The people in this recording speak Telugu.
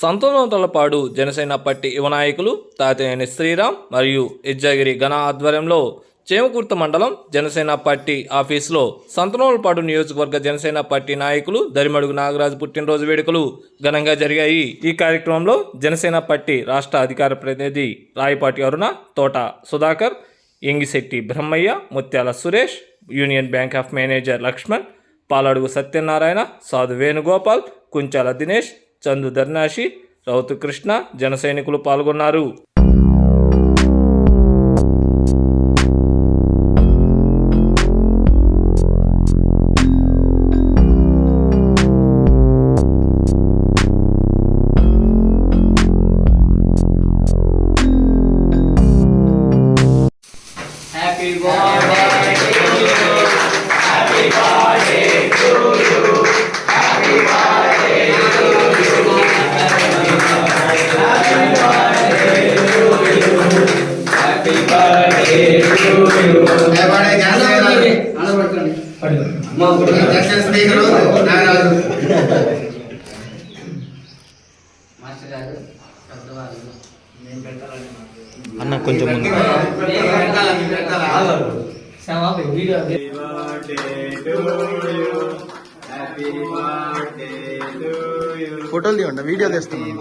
సంతనోతలపాడు జనసేన పార్టీ యువ నాయకులు తాతేని శ్రీరామ్ మరియు ఇజ్జగిరి ఘన ఆధ్వర్యంలో చేమకుర్త మండలం జనసేన పార్టీ ఆఫీసులో సంతనోలపాడు నియోజకవర్గ జనసేన పార్టీ నాయకులు దరిమడుగు నాగరాజు పుట్టినరోజు వేడుకలు ఘనంగా జరిగాయి. ఈ కార్యక్రమంలో జనసేన పార్టీ రాష్ట్ర అధికార ప్రతినిధి రాయపాటి అరుణ తోట Sudhakar Engisetti Brahmaiah Mutyala Suresh union bank of manager Laxman Paladugu Satyanarayana Sadhu Venugopal Kunchala Dinesh Chandu దర్నాషి రౌతు కృష్ణ జన సైనికులు పాల్గొన్నారు. Happy birthday. Janasena speaker Nagaraju master garu పెద్దవాళ్ళు అన్న కొంచెం ముందు. ఫోటోలు తీయండి వీడియో తీస్తున్నాను.